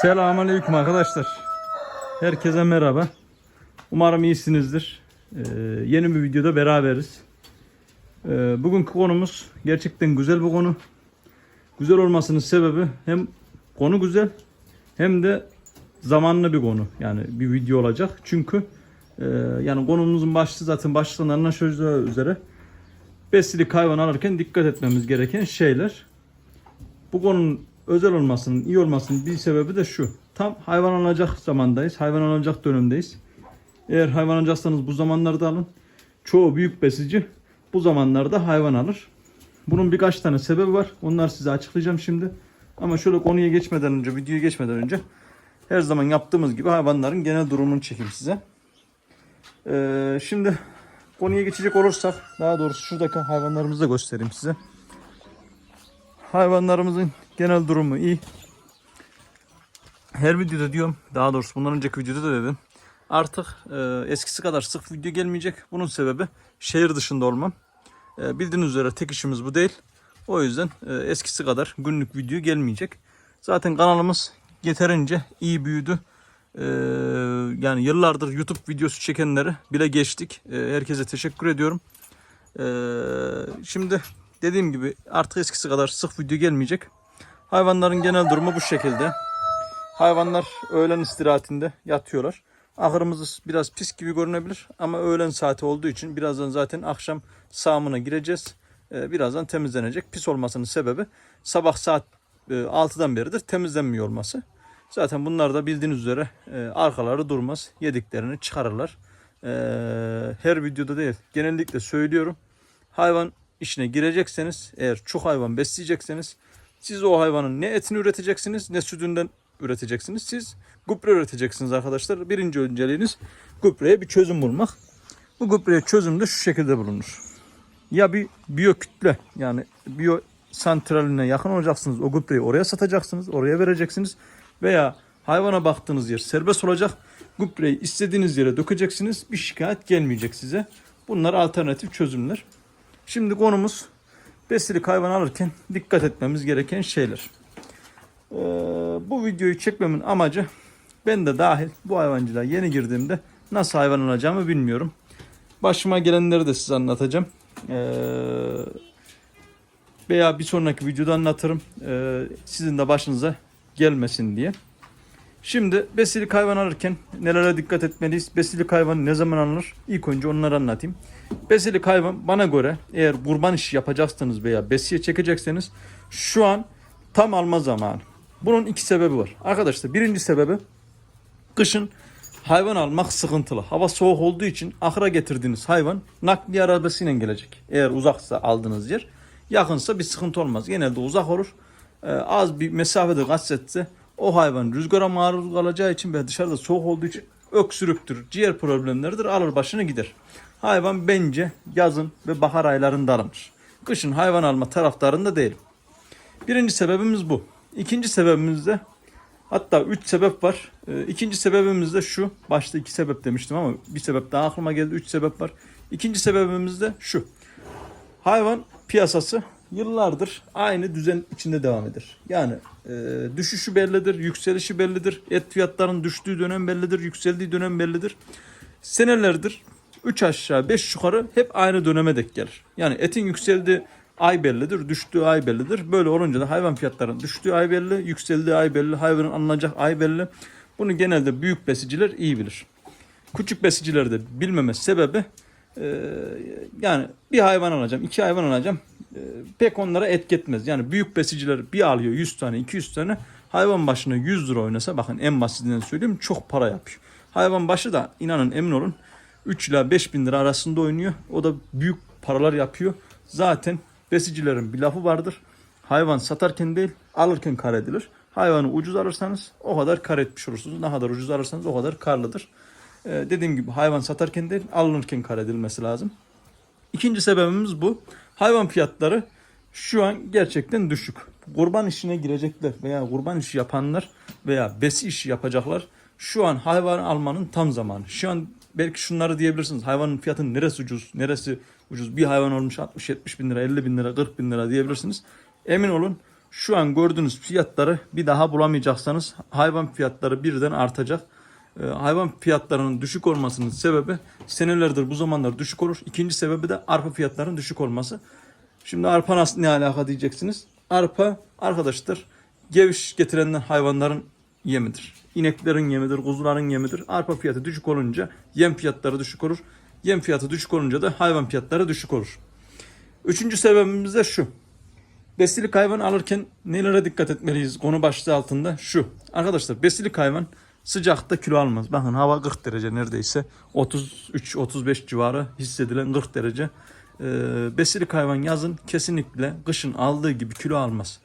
Selamünaleyküm arkadaşlar. Herkese merhaba. Umarım iyisinizdir. Ee, yeni bir videoda beraberiz. Ee, bugünkü konumuz gerçekten güzel bir konu. Güzel olmasının sebebi hem konu güzel hem de zamanlı bir konu. Yani bir video olacak. Çünkü e, yani konumuzun başlığı zaten başlığından anlaşılacağı üzere besilik hayvan alırken dikkat etmemiz gereken şeyler. Bu konunun özel olmasının, iyi olmasının bir sebebi de şu. Tam hayvan alacak zamandayız. Hayvan alacak dönemdeyiz. Eğer hayvan alacaksanız bu zamanlarda alın. Çoğu büyük besici bu zamanlarda hayvan alır. Bunun birkaç tane sebebi var. Onları size açıklayacağım şimdi. Ama şöyle konuya geçmeden önce, videoya geçmeden önce her zaman yaptığımız gibi hayvanların genel durumunu çekeyim size. Ee, şimdi konuya geçecek olursak, daha doğrusu şuradaki hayvanlarımızı da göstereyim size. Hayvanlarımızın genel durumu iyi. Her videoda diyorum, daha doğrusu bundan önceki videoda da dedim. Artık e, eskisi kadar sık video gelmeyecek. Bunun sebebi şehir dışında olmam. E, bildiğiniz üzere tek işimiz bu değil. O yüzden e, eskisi kadar günlük video gelmeyecek. Zaten kanalımız yeterince iyi büyüdü. E, yani yıllardır YouTube videosu çekenleri bile geçtik. E, herkese teşekkür ediyorum. E, şimdi dediğim gibi artık eskisi kadar sık video gelmeyecek. Hayvanların genel durumu bu şekilde. Hayvanlar öğlen istirahatinde yatıyorlar. Ahırımız biraz pis gibi görünebilir ama öğlen saati olduğu için birazdan zaten akşam sağımına gireceğiz. Ee, Birazdan temizlenecek. Pis olmasının sebebi sabah saat e, 6'dan beridir temizlenmiyor olması. Zaten bunlar da bildiğiniz üzere e, arkaları durmaz. Yediklerini çıkarırlar. Ee, Her videoda değil genellikle söylüyorum. Hayvan işine girecekseniz eğer çok hayvan besleyecekseniz siz o hayvanın ne etini üreteceksiniz ne sütünden üreteceksiniz. Siz gübre üreteceksiniz arkadaşlar. Birinci önceliğiniz gübreye bir çözüm bulmak. Bu gübreye çözüm de şu şekilde bulunur. Ya bir biyo kütle yani biyo santraline yakın olacaksınız. O gübreyi oraya satacaksınız. Oraya vereceksiniz. Veya hayvana baktığınız yer serbest olacak. Gübreyi istediğiniz yere dökeceksiniz. Bir şikayet gelmeyecek size. Bunlar alternatif çözümler. Şimdi konumuz besilik hayvan alırken dikkat etmemiz gereken şeyler. Ee, bu videoyu çekmemin amacı ben de dahil bu hayvancılığa yeni girdiğimde nasıl hayvan alacağımı bilmiyorum. Başıma gelenleri de size anlatacağım. Ee, veya bir sonraki videoda anlatırım. Ee, sizin de başınıza gelmesin diye. Şimdi besilik hayvan alırken nelere dikkat etmeliyiz? Besilik hayvan ne zaman alınır? İlk önce onları anlatayım. Besilik hayvan bana göre eğer kurban işi yapacaksınız veya besiye çekecekseniz şu an tam alma zamanı. Bunun iki sebebi var. Arkadaşlar birinci sebebi kışın hayvan almak sıkıntılı. Hava soğuk olduğu için ahıra getirdiğiniz hayvan nakliye arabasıyla gelecek. Eğer uzaksa aldığınız yer. Yakınsa bir sıkıntı olmaz. Genelde uzak olur. Ee, az bir mesafede kaçsetse o hayvan rüzgara maruz kalacağı için ve dışarıda soğuk olduğu için öksürüktür, ciğer problemleridir alır başını gider. Hayvan bence yazın ve bahar aylarında alınır. Kışın hayvan alma taraftarında değilim. Birinci sebebimiz bu. İkinci sebebimiz de hatta üç sebep var. Ee, İkinci sebebimiz de şu. Başta iki sebep demiştim ama bir sebep daha aklıma geldi. Üç sebep var. İkinci sebebimiz de şu. Hayvan piyasası yıllardır aynı düzen içinde devam eder. Yani e, düşüşü bellidir, yükselişi bellidir. Et fiyatlarının düştüğü dönem bellidir, yükseldiği dönem bellidir. Senelerdir 3 aşağı 5 yukarı hep aynı döneme denk gelir. Yani etin yükseldiği ay bellidir, düştüğü ay bellidir. Böyle olunca da hayvan fiyatlarının düştüğü ay belli, yükseldiği ay belli, hayvanın alınacak ay belli. Bunu genelde büyük besiciler iyi bilir. Küçük besiciler de bilmeme sebebi e, yani bir hayvan alacağım, iki hayvan alacağım pek onlara etki etmez. Yani büyük besiciler bir alıyor 100 tane, 200 tane hayvan başına 100 lira oynasa bakın en basitinden söyleyeyim çok para yapıyor. Hayvan başı da inanın emin olun 3 ila 5 bin lira arasında oynuyor. O da büyük paralar yapıyor. Zaten besicilerin bir lafı vardır. Hayvan satarken değil alırken kar edilir. Hayvanı ucuz alırsanız o kadar kar etmiş olursunuz. Ne kadar ucuz alırsanız o kadar karlıdır. Ee, dediğim gibi hayvan satarken değil alınırken kar edilmesi lazım. İkinci sebebimiz bu. Hayvan fiyatları şu an gerçekten düşük. Kurban işine girecekler veya kurban işi yapanlar veya besi işi yapacaklar. Şu an hayvan almanın tam zamanı. Şu an belki şunları diyebilirsiniz. Hayvanın fiyatının neresi ucuz, neresi ucuz. Bir hayvan olmuş 60-70 bin lira, 50 bin lira, 40 bin lira diyebilirsiniz. Emin olun Şu an gördüğünüz fiyatları bir daha bulamayacaksanız hayvan fiyatları birden artacak. Ee, hayvan fiyatlarının düşük olmasının sebebi senelerdir bu zamanlar düşük olur. İkinci sebebi de arpa fiyatlarının düşük olması. Şimdi arpa nasıl ne alaka diyeceksiniz. Arpa arkadaşlar geviş getirenler hayvanların yemidir. İneklerin yemidir, kuzuların yemidir. Arpa fiyatı düşük olunca yem fiyatları düşük olur. Yem fiyatı düşük olunca da hayvan fiyatları düşük olur. Üçüncü sebebimiz de şu. Besilik hayvan alırken nelere dikkat etmeliyiz? Konu başlığı altında şu. Arkadaşlar besilik hayvan sıcakta kilo almaz. Bakın hava 40 derece neredeyse. 33-35 civarı hissedilen 40 derece. Ee, besilik hayvan yazın kesinlikle kışın aldığı gibi kilo almaz.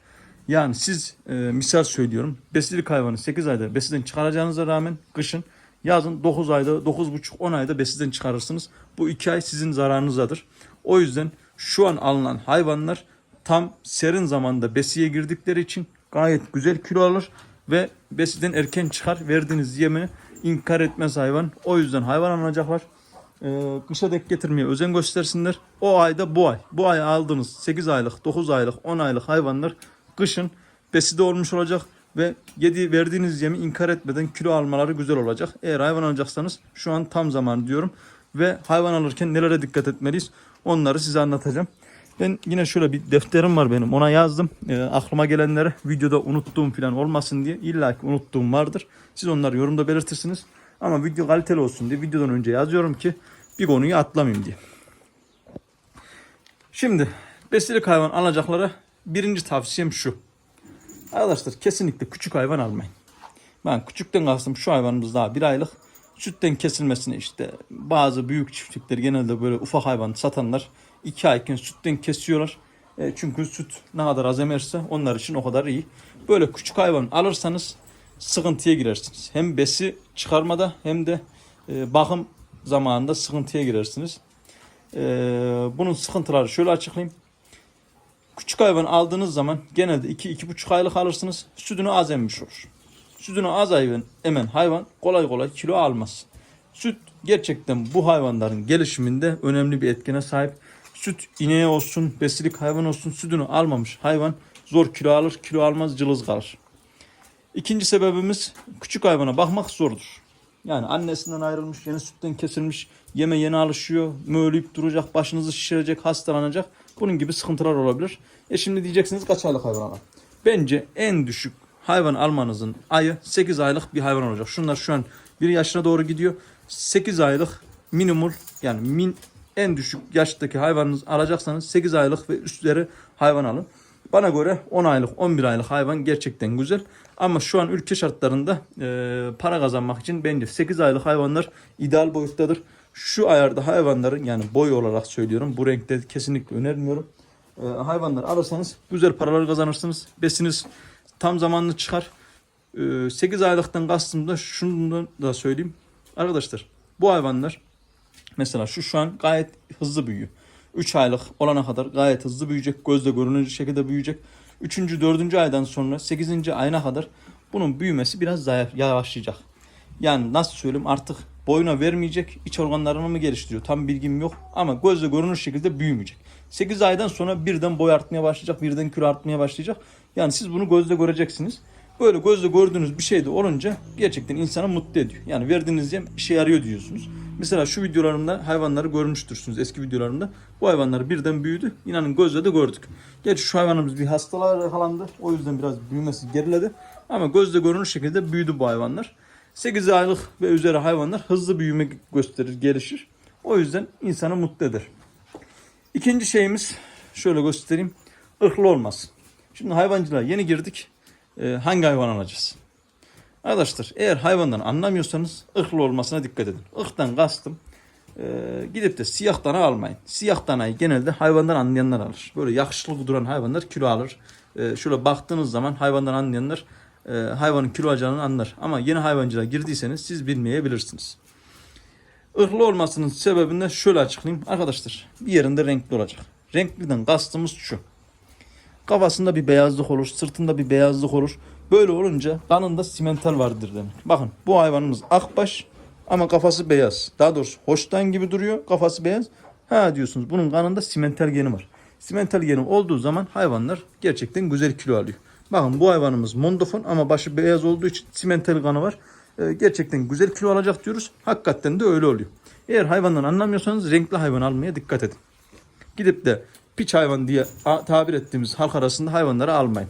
Yani siz e, misal söylüyorum. Besilik hayvanı 8 ayda besiden çıkaracağınıza rağmen kışın yazın 9 ayda 9,5-10 ayda besiden çıkarırsınız. Bu 2 ay sizin zararınızadır. O yüzden şu an alınan hayvanlar tam serin zamanda besiye girdikleri için gayet güzel kilo alır ve besiden erken çıkar. Verdiğiniz yemi inkar etmez hayvan. O yüzden hayvan alınacaklar. Ee, kışa dek getirmeye özen göstersinler. O ayda bu ay. Bu ay aldığınız 8 aylık, 9 aylık, 10 aylık hayvanlar kışın beside olmuş olacak ve yedi verdiğiniz yemi inkar etmeden kilo almaları güzel olacak. Eğer hayvan alacaksanız şu an tam zaman diyorum ve hayvan alırken nelere dikkat etmeliyiz onları size anlatacağım. Ben yine şöyle bir defterim var benim ona yazdım. Ee, aklıma gelenleri videoda unuttuğum falan olmasın diye illa ki unuttuğum vardır. Siz onları yorumda belirtirsiniz. Ama video kaliteli olsun diye videodan önce yazıyorum ki bir konuyu atlamayayım diye. Şimdi besilik hayvan alacaklara birinci tavsiyem şu. Arkadaşlar kesinlikle küçük hayvan almayın. Ben küçükten kastım şu hayvanımız daha bir aylık. Sütten kesilmesine işte bazı büyük çiftlikler genelde böyle ufak hayvan satanlar iki ayken sütten kesiyorlar. E, çünkü süt ne kadar az emerse onlar için o kadar iyi. Böyle küçük hayvan alırsanız sıkıntıya girersiniz. Hem besi çıkarmada hem de e, bakım zamanında sıkıntıya girersiniz. E, bunun sıkıntıları şöyle açıklayayım. Küçük hayvan aldığınız zaman genelde 2-2,5 aylık alırsınız. Sütünü az emmiş olur. Sütünü az hayvan emen hayvan kolay kolay kilo almaz. Süt gerçekten bu hayvanların gelişiminde önemli bir etkene sahip. Süt ineğe olsun, besilik hayvan olsun sütünü almamış hayvan zor kilo alır, kilo almaz, cılız kalır. İkinci sebebimiz küçük hayvana bakmak zordur. Yani annesinden ayrılmış, yeni sütten kesilmiş, yeme yeni alışıyor, möğleyip duracak, başınızı şişirecek, hastalanacak. Bunun gibi sıkıntılar olabilir. E şimdi diyeceksiniz kaç aylık hayvan alalım? Bence en düşük hayvan almanızın ayı 8 aylık bir hayvan olacak. Şunlar şu an 1 yaşına doğru gidiyor. 8 aylık minimum yani min en düşük yaştaki hayvanınızı alacaksanız 8 aylık ve üstleri hayvan alın. Bana göre 10 aylık 11 aylık hayvan gerçekten güzel. Ama şu an ülke şartlarında e, para kazanmak için bence 8 aylık hayvanlar ideal boyuttadır. Şu ayarda hayvanların yani boy olarak söylüyorum bu renkte kesinlikle önermiyorum. E, hayvanlar alırsanız güzel paralar kazanırsınız. Besiniz tam zamanlı çıkar. E, 8 aylıktan kastım da şunu da söyleyeyim. Arkadaşlar bu hayvanlar mesela şu şu an gayet hızlı büyüyor. 3 aylık olana kadar gayet hızlı büyüyecek. Gözle görünür şekilde büyüyecek. 3. 4. aydan sonra 8. ayına kadar bunun büyümesi biraz zayıf, yavaşlayacak. Yani nasıl söyleyeyim artık boyuna vermeyecek iç organlarını mı geliştiriyor tam bilgim yok ama gözle görünür şekilde büyümeyecek. 8 aydan sonra birden boy artmaya başlayacak birden kilo artmaya başlayacak. Yani siz bunu gözle göreceksiniz. Böyle gözle gördüğünüz bir şey de olunca gerçekten insanı mutlu ediyor. Yani verdiğiniz yem işe yarıyor diyorsunuz. Mesela şu videolarımda hayvanları görmüştürsünüz eski videolarımda. Bu hayvanlar birden büyüdü. İnanın gözle de gördük. Gerçi şu hayvanımız bir hastalığa yakalandı. O yüzden biraz büyümesi geriledi. Ama gözle görünür şekilde büyüdü bu hayvanlar. 8 aylık ve üzeri hayvanlar hızlı büyüme gösterir, gelişir. O yüzden insanı mutlu eder. İkinci şeyimiz şöyle göstereyim. Irklı olmaz. Şimdi hayvancılığa yeni girdik. Ee, hangi hayvan alacağız? Arkadaşlar eğer hayvandan anlamıyorsanız ırklı olmasına dikkat edin. Irktan kastım e, gidip de siyah dana almayın. Siyah danayı genelde hayvandan anlayanlar alır. Böyle yakışıklı duran hayvanlar kilo alır. E, şöyle baktığınız zaman hayvandan anlayanlar e, hayvanın kilo alacağını anlar. Ama yeni hayvancılığa girdiyseniz siz bilmeyebilirsiniz. Irklı olmasının sebebini şöyle açıklayayım. Arkadaşlar bir yerinde renkli olacak. Renkliden kastımız şu. Kafasında bir beyazlık olur, sırtında bir beyazlık olur. Böyle olunca kanında simental vardır demek. Bakın bu hayvanımız akbaş ama kafası beyaz. Daha doğrusu hoştan gibi duruyor, kafası beyaz. Ha diyorsunuz bunun kanında simental geni var. Simental geni olduğu zaman hayvanlar gerçekten güzel kilo alıyor. Bakın bu hayvanımız mondofon ama başı beyaz olduğu için simental kanı var. Ee, gerçekten güzel kilo alacak diyoruz. Hakikaten de öyle oluyor. Eğer hayvandan anlamıyorsanız renkli hayvan almaya dikkat edin. Gidip de piç hayvan diye tabir ettiğimiz halk arasında hayvanları almayın.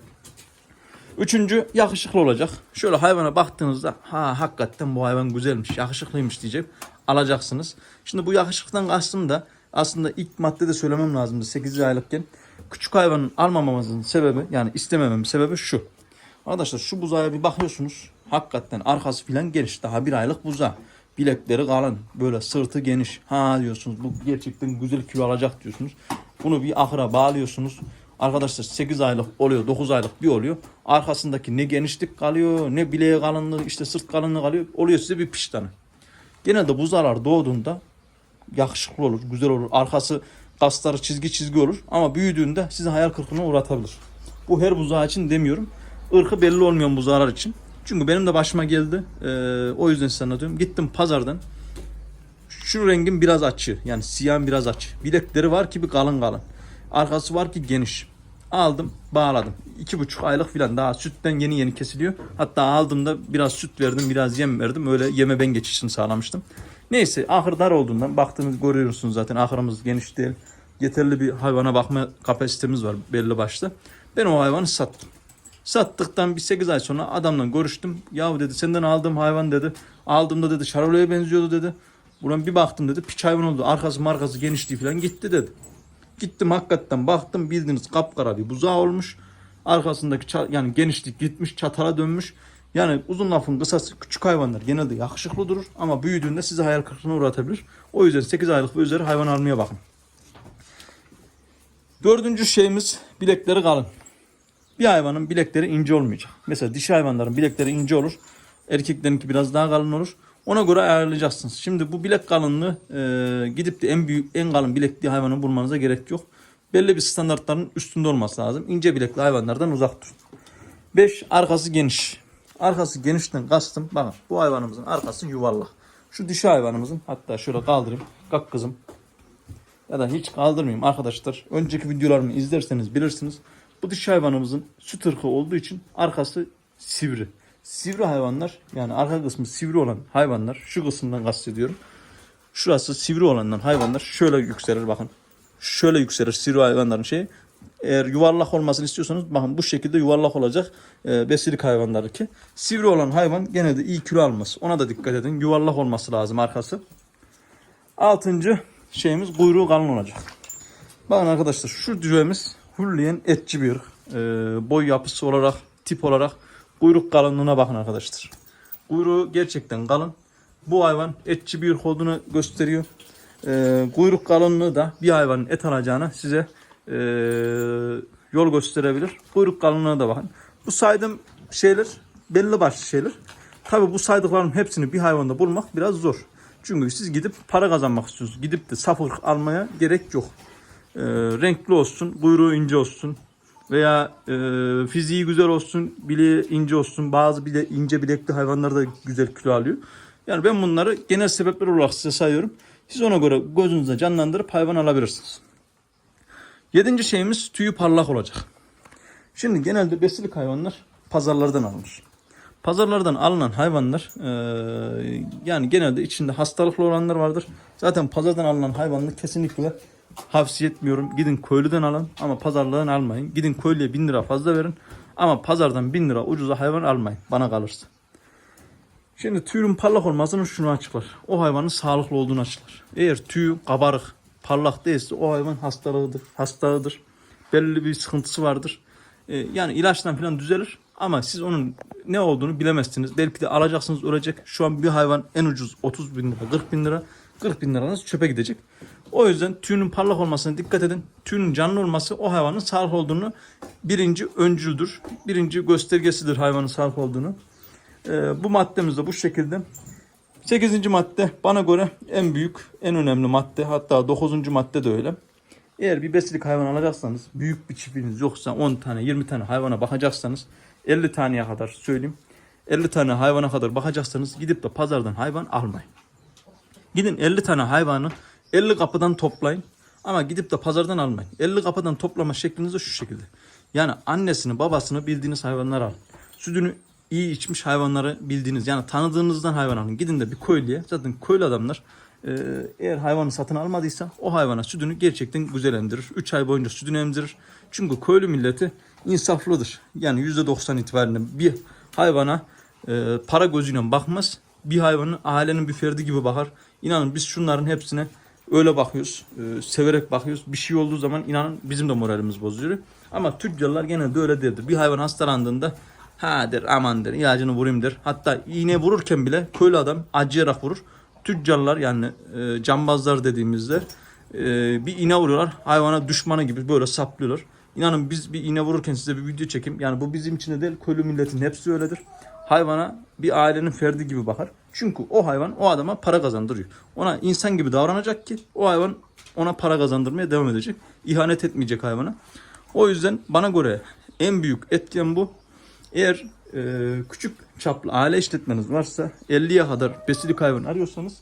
Üçüncü yakışıklı olacak. Şöyle hayvana baktığınızda ha hakikaten bu hayvan güzelmiş, yakışıklıymış diyecek. Alacaksınız. Şimdi bu yakışıktan kastım da aslında ilk maddede söylemem lazımdı 8 aylıkken. Küçük hayvanın almamamızın sebebi yani istemememin sebebi şu. Arkadaşlar şu buzaya bir bakıyorsunuz. Hakikaten arkası filan geniş. Daha bir aylık buza. Bilekleri kalın. Böyle sırtı geniş. Ha diyorsunuz bu gerçekten güzel kilo alacak diyorsunuz. Bunu bir ahıra bağlıyorsunuz. Arkadaşlar 8 aylık oluyor 9 aylık bir oluyor. Arkasındaki ne genişlik kalıyor ne bileğe kalınlığı işte sırt kalınlığı kalıyor. Oluyor size bir piştanı. Genelde buzalar doğduğunda yakışıklı olur, güzel olur. Arkası kasları çizgi çizgi olur. Ama büyüdüğünde sizi hayal kırıklığına uğratabilir. Bu her buzağı için demiyorum. Irkı belli olmayan buzağlar için. Çünkü benim de başıma geldi. Ee, o yüzden size anlatıyorum. Gittim pazardan. Şu rengin biraz açı. Yani siyah biraz açı. Bilekleri var ki bir kalın kalın. Arkası var ki geniş. Aldım bağladım. İki buçuk aylık filan daha sütten yeni yeni kesiliyor. Hatta aldığımda biraz süt verdim biraz yem verdim. Öyle yeme ben geçişini sağlamıştım. Neyse ahır dar olduğundan baktığınız görüyorsunuz zaten ahırımız geniş değil. Yeterli bir hayvana bakma kapasitemiz var belli başlı. Ben o hayvanı sattım. Sattıktan bir 8 ay sonra adamla görüştüm. Yahu dedi senden aldığım hayvan dedi. Aldığımda dedi şarolaya benziyordu dedi. Buna bir baktım dedi piç hayvan oldu. Arkası markası genişliği falan gitti dedi. Gittim hakikaten baktım bildiğiniz kapkara bir buzağı olmuş. Arkasındaki yani genişlik gitmiş çatala dönmüş. Yani uzun lafın kısası küçük hayvanlar genelde yakışıklı durur ama büyüdüğünde sizi hayal kırıklığına uğratabilir. O yüzden 8 aylık ve üzeri hayvan almaya bakın. Dördüncü şeyimiz bilekleri kalın. Bir hayvanın bilekleri ince olmayacak. Mesela dişi hayvanların bilekleri ince olur. Erkeklerinki biraz daha kalın olur. Ona göre ayarlayacaksınız. Şimdi bu bilek kalınlığı e, gidip de en büyük en kalın bilekli hayvanı bulmanıza gerek yok. Belli bir standartların üstünde olması lazım. İnce bilekli hayvanlardan uzak durun. 5. Arkası geniş. Arkası genişten kastım. Bakın bu hayvanımızın arkası yuvarlak. Şu dişi hayvanımızın hatta şöyle kaldırayım. Kalk kızım. Ya da hiç kaldırmayayım arkadaşlar. Önceki videolarımı izlerseniz bilirsiniz. Bu dişi hayvanımızın süt ırkı olduğu için arkası sivri. Sivri hayvanlar yani arka kısmı sivri olan hayvanlar şu kısımdan kastediyorum. Şurası sivri olandan hayvanlar şöyle yükselir bakın. Şöyle yükselir sivri hayvanların şeyi. Eğer yuvarlak olmasını istiyorsanız bakın bu şekilde yuvarlak olacak e, besilik hayvanları ki. Sivri olan hayvan gene de iyi kilo almaz. Ona da dikkat edin. Yuvarlak olması lazım arkası. Altıncı şeyimiz kuyruğu kalın olacak. Bakın arkadaşlar şu düvemiz hulleyen etçi bir. Ee, boy yapısı olarak, tip olarak kuyruk kalınlığına bakın arkadaşlar. Kuyruğu gerçekten kalın. Bu hayvan etçi bir ırk olduğunu gösteriyor. Ee, kuyruk kalınlığı da bir hayvanın et alacağına size ee, yol gösterebilir. Kuyruk kalınlığına da bakın. Bu saydığım şeyler belli başlı şeyler. Tabi bu saydıkların hepsini bir hayvanda bulmak biraz zor. Çünkü siz gidip para kazanmak istiyorsunuz. Gidip de saf ırk almaya gerek yok. Ee, renkli olsun, kuyruğu ince olsun veya e, fiziği güzel olsun, bileği ince olsun. Bazı bile ince bilekli hayvanlar da güzel kilo alıyor. Yani ben bunları genel sebepler olarak size sayıyorum. Siz ona göre gözünüze canlandırıp hayvan alabilirsiniz. Yedinci şeyimiz tüyü parlak olacak. Şimdi genelde besilik hayvanlar pazarlardan alınır. Pazarlardan alınan hayvanlar eee, yani genelde içinde hastalıklı olanlar vardır. Zaten pazardan alınan hayvanları kesinlikle havsiye etmiyorum. Gidin köylüden alın ama pazarlardan almayın. Gidin köylüye 1000 lira fazla verin ama pazardan 1000 lira ucuza hayvan almayın bana kalırsa. Şimdi tüyün parlak olmasının şunu açıklar. O hayvanın sağlıklı olduğunu açıklar. Eğer tüyü kabarık, parlak değilse o hayvan hastalığıdır, hastağıdır. Belli bir sıkıntısı vardır. Ee, yani ilaçtan falan düzelir ama siz onun ne olduğunu bilemezsiniz. Belki de alacaksınız ölecek. Şu an bir hayvan en ucuz 30 bin lira, 40 bin lira. 40 bin liranız çöpe gidecek. O yüzden tüyünün parlak olmasına dikkat edin. Tüyünün canlı olması o hayvanın sağlıklı olduğunu birinci öncüldür. Birinci göstergesidir hayvanın sağlıklı olduğunu. Ee, bu maddemiz de bu şekilde. 8. madde bana göre en büyük, en önemli madde. Hatta 9. madde de öyle. Eğer bir besilik hayvan alacaksanız, büyük bir çiftliğiniz yoksa 10 tane, 20 tane hayvana bakacaksanız 50 taneye kadar söyleyeyim. 50 tane hayvana kadar bakacaksanız gidip de pazardan hayvan almayın. Gidin 50 tane hayvanı 50 kapıdan toplayın. Ama gidip de pazardan almayın. 50 kapıdan toplama şekliniz de şu şekilde. Yani annesini babasını bildiğiniz hayvanlar alın. Sütünü iyi içmiş hayvanları bildiğiniz yani tanıdığınızdan hayvan alın. Gidin de bir köylüye zaten köylü adamlar e, eğer hayvanı satın almadıysa o hayvana sütünü gerçekten güzel emdirir. 3 ay boyunca sütünü emdirir. Çünkü köylü milleti insaflıdır. Yani %90 itibariyle bir hayvana e, para gözüyle bakmaz. Bir hayvanı ailenin bir ferdi gibi bakar. İnanın biz şunların hepsine öyle bakıyoruz. e, severek bakıyoruz. Bir şey olduğu zaman inanın bizim de moralimiz bozuluyor. Ama tüccarlar genelde öyle değildir. Bir hayvan hastalandığında ha der aman der ilacını vurayım der. Hatta iğne vururken bile köylü adam acıyarak vurur. Tüccarlar yani e, cambazlar dediğimizde e, bir iğne vuruyorlar. Hayvana düşmanı gibi böyle saplıyorlar. İnanın biz bir iğne vururken size bir video çekeyim. Yani bu bizim için de değil köylü milletin hepsi öyledir. Hayvana bir ailenin ferdi gibi bakar. Çünkü o hayvan o adama para kazandırıyor. Ona insan gibi davranacak ki o hayvan ona para kazandırmaya devam edecek. İhanet etmeyecek hayvana. O yüzden bana göre en büyük etken bu. Eğer e, küçük çaplı aile işletmeniz varsa 50'ye kadar besilik hayvan arıyorsanız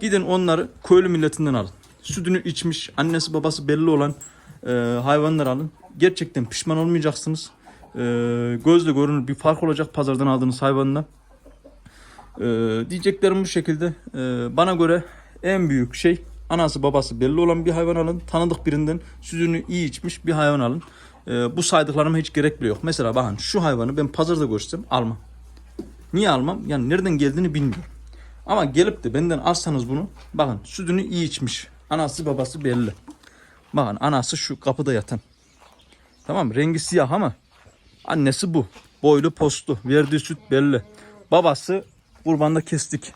gidin onları köylü milletinden alın. Sütünü içmiş, annesi babası belli olan e, hayvanlar alın. Gerçekten pişman olmayacaksınız. E, gözle görünür bir fark olacak pazardan aldığınız hayvanla. E, diyeceklerim bu şekilde. E, bana göre en büyük şey anası babası belli olan bir hayvan alın. Tanıdık birinden sütünü iyi içmiş bir hayvan alın. E, bu saydıklarıma hiç gerek bile yok. Mesela bakın şu hayvanı ben pazarda görsem almam. Niye almam? Yani nereden geldiğini bilmiyorum. Ama gelip de benden alsanız bunu bakın sütünü iyi içmiş. Anası babası belli. Bakın anası şu kapıda yatan. Tamam rengi siyah ama annesi bu. Boylu postlu. Verdiği süt belli. Babası kurbanda kestik.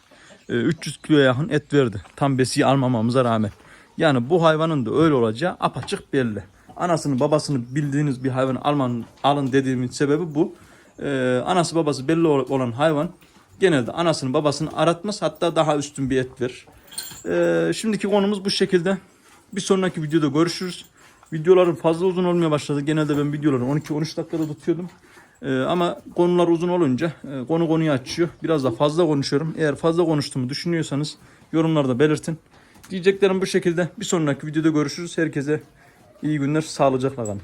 Ee, 300 kiloya yakın et verdi. Tam besiyi almamamıza rağmen. Yani bu hayvanın da öyle olacağı apaçık belli. Anasını babasını bildiğiniz bir hayvan almanın, alın dediğimin sebebi bu. Ee, anası babası belli ol- olan hayvan genelde anasını babasını aratmaz hatta daha üstün bir et verir. Ee, şimdiki konumuz bu şekilde. Bir sonraki videoda görüşürüz. Videolarım fazla uzun olmaya başladı. Genelde ben videoları 12-13 dakikada tutuyordum. Ee, ama konular uzun olunca e, konu konuyu açıyor. Biraz da fazla konuşuyorum. Eğer fazla konuştuğumu düşünüyorsanız yorumlarda belirtin. Diyeceklerim bu şekilde. Bir sonraki videoda görüşürüz. Herkese iyi günler. Sağlıcakla kalın.